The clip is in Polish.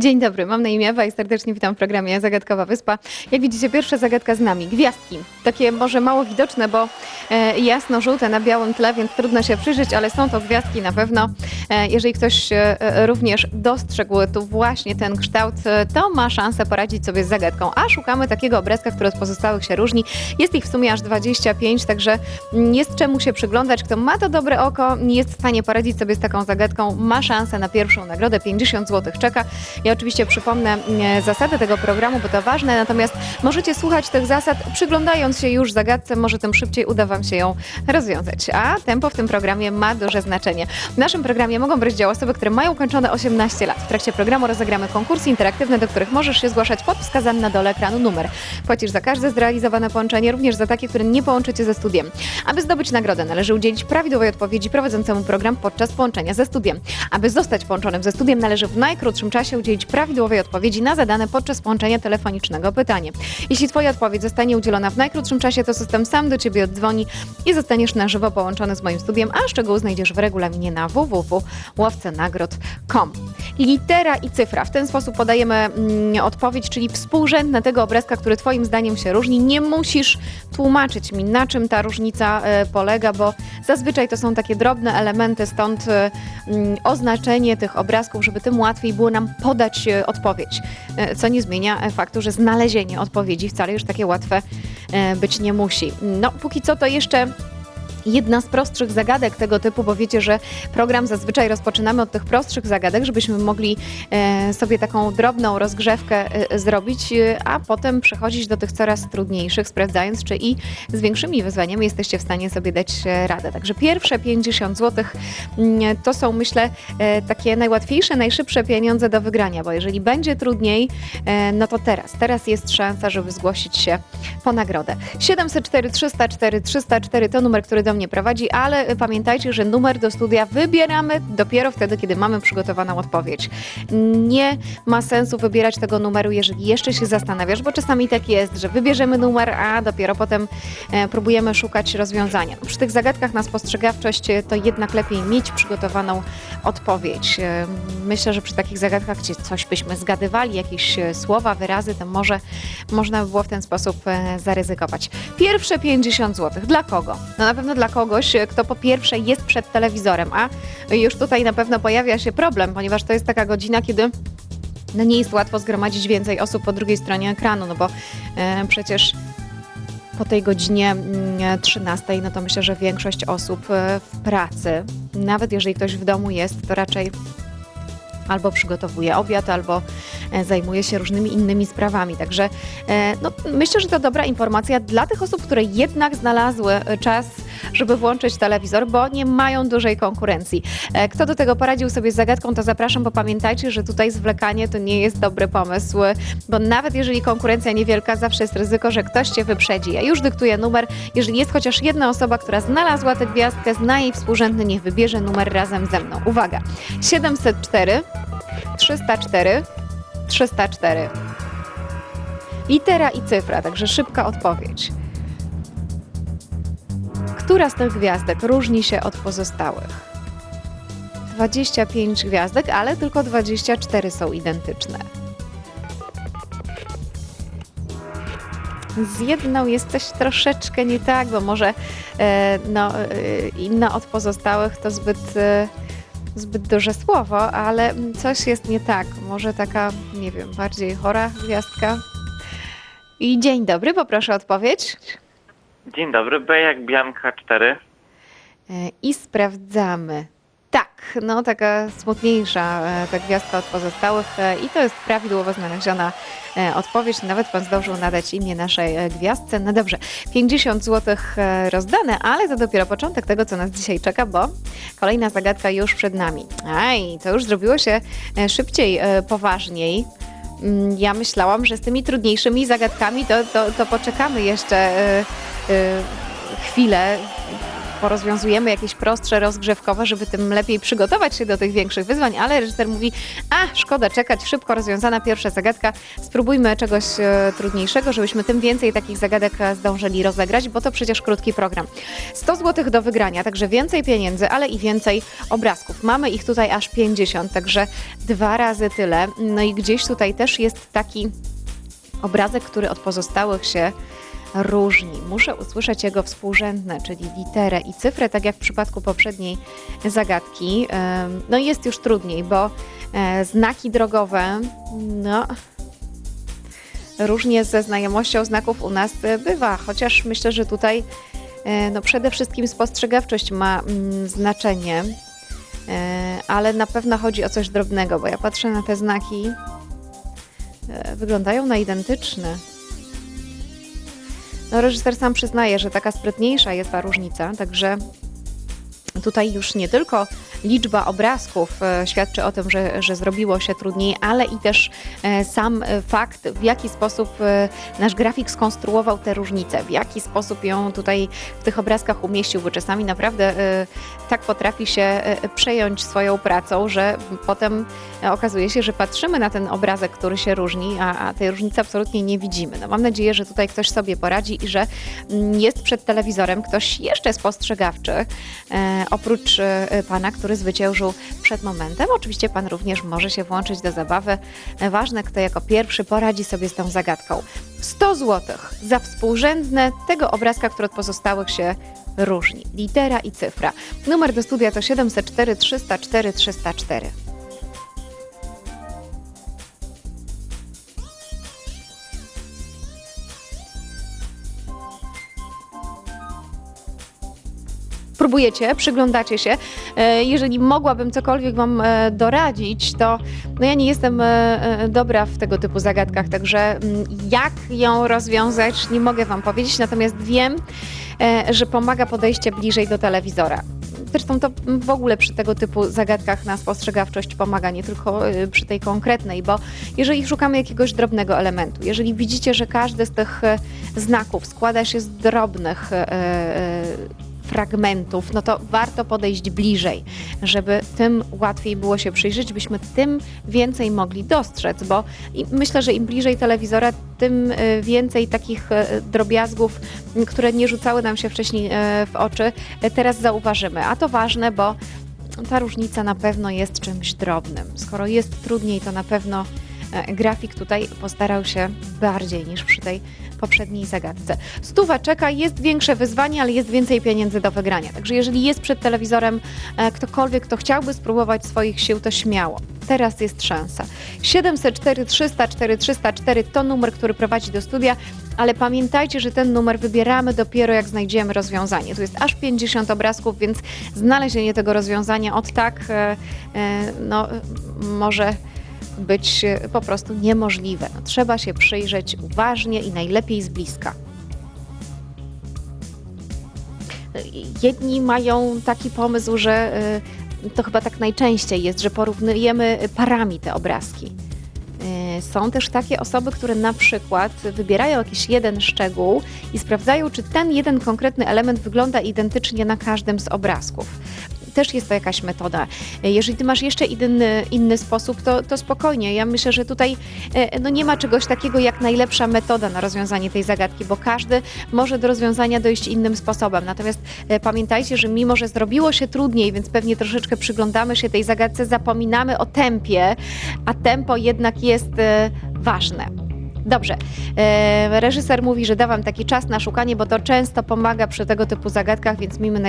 Dzień dobry, mam na imię Ewa i serdecznie witam w programie Zagadkowa Wyspa. Jak widzicie, pierwsza zagadka z nami. Gwiazdki. Takie może mało widoczne, bo e, jasno-żółte na białym tle, więc trudno się przyjrzeć, ale są to gwiazdki na pewno. E, jeżeli ktoś e, również dostrzegł tu właśnie ten kształt, e, to ma szansę poradzić sobie z zagadką. A szukamy takiego obrazka, który od pozostałych się różni. Jest ich w sumie aż 25, także jest czemu się przyglądać. Kto ma to dobre oko, jest w stanie poradzić sobie z taką zagadką, ma szansę na pierwszą nagrodę. 50 zł czeka. Ja oczywiście przypomnę mm, zasady tego programu, bo to ważne, natomiast możecie słuchać tych zasad przyglądając się już zagadce, może tym szybciej uda Wam się ją rozwiązać. A tempo w tym programie ma duże znaczenie. W naszym programie mogą brać udział osoby, które mają ukończone 18 lat. W trakcie programu rozegramy konkursy interaktywne, do których możesz się zgłaszać pod wskazany na dole ekranu numer. Płacisz za każde zrealizowane połączenie, również za takie, które nie połączycie ze studiem. Aby zdobyć nagrodę, należy udzielić prawidłowej odpowiedzi prowadzącemu program podczas połączenia ze studiem. Aby zostać połączonym ze studiem, należy w najkrótszym czasie udzielić prawidłowej odpowiedzi na zadane podczas połączenia telefonicznego pytanie. Jeśli Twoja odpowiedź zostanie udzielona w najkrótszym czasie, to system sam do Ciebie oddzwoni i zostaniesz na żywo połączony z moim studiem, a szczegóły znajdziesz w regulaminie na www.łowcenagród.com. Litera i cyfra. W ten sposób podajemy mm, odpowiedź, czyli współrzędne tego obrazka, który Twoim zdaniem się różni. Nie musisz tłumaczyć mi, na czym ta różnica e, polega, bo zazwyczaj to są takie drobne elementy, stąd mm, oznaczenie tych obrazków, żeby tym łatwiej było nam podać e, odpowiedź. Co nie zmienia faktu, że znalezienie odpowiedzi wcale już takie łatwe być nie musi. No, póki co to jeszcze jedna z prostszych zagadek tego typu, bo wiecie, że program zazwyczaj rozpoczynamy od tych prostszych zagadek, żebyśmy mogli e, sobie taką drobną rozgrzewkę e, zrobić, e, a potem przechodzić do tych coraz trudniejszych, sprawdzając, czy i z większymi wyzwaniami jesteście w stanie sobie dać radę. Także pierwsze 50 zł mm, to są, myślę, takie najłatwiejsze, najszybsze pieniądze do wygrania, bo jeżeli będzie trudniej, no to teraz, teraz jest szansa, żeby zgłosić się po nagrodę. 704 304 304 to numer, który do mnie prowadzi, ale pamiętajcie, że numer do studia wybieramy dopiero wtedy, kiedy mamy przygotowaną odpowiedź. Nie ma sensu wybierać tego numeru, jeżeli jeszcze się zastanawiasz, bo czasami tak jest, że wybierzemy numer, a dopiero potem e, próbujemy szukać rozwiązania. Przy tych zagadkach na spostrzegawczość e, to jednak lepiej mieć przygotowaną odpowiedź. E, Myślę, że przy takich zagadkach, gdzie coś byśmy zgadywali, jakieś słowa, wyrazy, to może można by było w ten sposób zaryzykować. Pierwsze 50 zł. Dla kogo? No na pewno dla kogoś, kto po pierwsze jest przed telewizorem, a już tutaj na pewno pojawia się problem, ponieważ to jest taka godzina, kiedy no nie jest łatwo zgromadzić więcej osób po drugiej stronie ekranu, no bo e, przecież po tej godzinie mm, 13, no to myślę, że większość osób e, w pracy, nawet jeżeli ktoś w domu jest, to raczej albo przygotowuje obiad, albo e, zajmuje się różnymi innymi sprawami. Także e, no, myślę, że to dobra informacja dla tych osób, które jednak znalazły czas, żeby włączyć telewizor, bo nie mają dużej konkurencji. E, Kto do tego poradził sobie z zagadką, to zapraszam, bo pamiętajcie, że tutaj zwlekanie to nie jest dobry pomysł, bo nawet jeżeli konkurencja niewielka, zawsze jest ryzyko, że ktoś cię wyprzedzi. Ja już dyktuję numer. Jeżeli jest chociaż jedna osoba, która znalazła tę gwiazdkę, zna jej współrzędny, niech wybierze numer razem ze mną. Uwaga, 704 304 304. Litera i cyfra, także szybka odpowiedź. Która z tych gwiazdek różni się od pozostałych? 25 gwiazdek, ale tylko 24 są identyczne. Z jedną jest coś troszeczkę nie tak, bo może e, no, e, inna od pozostałych to zbyt, e, zbyt duże słowo, ale coś jest nie tak. Może taka, nie wiem, bardziej chora gwiazdka. I dzień dobry, poproszę o odpowiedź. Dzień dobry, B jak Bianka 4. E, I sprawdzamy. Tak, no taka smutniejsza e, ta gwiazdka od pozostałych e, i to jest prawidłowo znaleziona odpowiedź. Nawet pan zdążył nadać imię naszej gwiazdce. No dobrze, 50 zł rozdane, ale to dopiero początek tego, co nas dzisiaj czeka, bo kolejna zagadka już przed nami. Aj, to już zrobiło się szybciej, poważniej. Mm, Ja myślałam, że z tymi trudniejszymi zagadkami to, to, to poczekamy jeszcze chwilę, porozwiązujemy jakieś prostsze, rozgrzewkowe, żeby tym lepiej przygotować się do tych większych wyzwań, ale reżyser mówi, a szkoda czekać, szybko rozwiązana pierwsza zagadka, spróbujmy czegoś e, trudniejszego, żebyśmy tym więcej takich zagadek e, zdążyli rozegrać, bo to przecież krótki program. 100 zł do wygrania, także więcej pieniędzy, ale i więcej obrazków. Mamy ich tutaj aż 50, także dwa razy tyle. No i gdzieś tutaj też jest taki obrazek, który od pozostałych się różni. Muszę usłyszeć jego współrzędne, czyli literę i cyfrę, tak jak w przypadku poprzedniej zagadki. No jest już trudniej, bo e, znaki drogowe, no różnie ze znajomością znaków u nas bywa, chociaż myślę, że tutaj e, no przede wszystkim spostrzegawczość ma mm, znaczenie, e, ale na pewno chodzi o coś drobnego, bo ja patrzę na te znaki, wyglądają na identyczne. No, reżyser sam przyznaje, że taka sprytniejsza jest ta różnica, także tutaj już nie tylko liczba obrazków e, świadczy o tym, że, że zrobiło się trudniej, ale i też e, sam fakt, w jaki sposób e, nasz grafik skonstruował tę różnicę, w jaki sposób ją tutaj w tych obrazkach umieścił, bo czasami naprawdę tak potrafi się przejąć swoją pracą, że potem okazuje się, że patrzymy na ten obrazek, który się różni, a, a tej różnicy absolutnie nie widzimy. No, mam nadzieję, że tutaj ktoś sobie poradzi i że mm, jest przed telewizorem ktoś jeszcze spostrzegawczy, oprócz pana, który zwyciężył przed momentem. Oczywiście pan również może się włączyć do zabawy. Ważne, kto jako pierwszy poradzi sobie z tą zagadką. 100 zł za współrzędne tego obrazka, który od pozostałych się różni. Litera i cyfra. Numer do studia to 704 304 304. próbujecie, przyglądacie się. E, Jeżeli mogłabym cokolwiek Wam e, doradzić, to no ja nie jestem e, dobra w tego typu zagadkach, także mm, jak ją rozwiązać, nie mogę Wam powiedzieć, natomiast wiem, że pomaga podejście bliżej do telewizora. Zresztą to w ogóle przy tego typu zagadkach na spostrzegawczość pomaga, nie tylko przy tej konkretnej, bo jeżeli szukamy jakiegoś drobnego elementu, jeżeli widzicie, że każdy z tych znaków składa się z drobnych fragmentów, no to warto podejść bliżej, żeby tym łatwiej było się przyjrzeć, byśmy tym więcej mogli dostrzec, bo myślę, że im bliżej telewizora, tym e, więcej takich e, drobiazgów, które nie rzucały nam się wcześniej e, w oczy, teraz zauważymy. A to ważne, bo ta różnica na pewno jest czymś drobnym. Skoro jest trudniej, to na pewno grafik tutaj postarał się bardziej niż przy tej poprzedniej zagadce. Stuwa czeka, jest większe wyzwanie, ale jest więcej pieniędzy do wygrania. Także jeżeli jest przed telewizorem e, ktokolwiek, kto chciałby spróbować swoich sił, to śmiało. Teraz jest szansa. 704 304 304 to numer, który prowadzi do studia, ale pamiętajcie, że ten numer wybieramy dopiero jak znajdziemy rozwiązanie. Tu jest aż 50 obrazków, więc znalezienie tego rozwiązania od tak e, e, no, e, może być e, po prostu niemożliwe. No, trzeba się przyjrzeć uważnie i najlepiej z bliska. E, Jedni mają taki pomysł, że e, to chyba tak najczęściej jest, że porównujemy parami te obrazki. Są też takie osoby, które na przykład wybierają jakiś jeden szczegół i sprawdzają, czy ten jeden konkretny element wygląda identycznie na każdym z obrazków. Też jest to jakaś metoda. E, Jeżeli ty masz jeszcze inny, inny sposób, to, to spokojnie. Ja myślę, że tutaj e, no nie ma czegoś takiego jak najlepsza metoda na rozwiązanie tej zagadki, bo każdy może do rozwiązania dojść innym sposobem. Natomiast e, pamiętajcie, że mimo, że zrobiło się trudniej, więc pewnie troszeczkę przyglądamy się tej zagadce, zapominamy o tempie, a tempo jednak jest ważne. Dobrze. Reżyser mówi, że da wam taki czas na szukanie, bo to często pomaga przy tego typu zagadkach, więc miejmy nadzieję,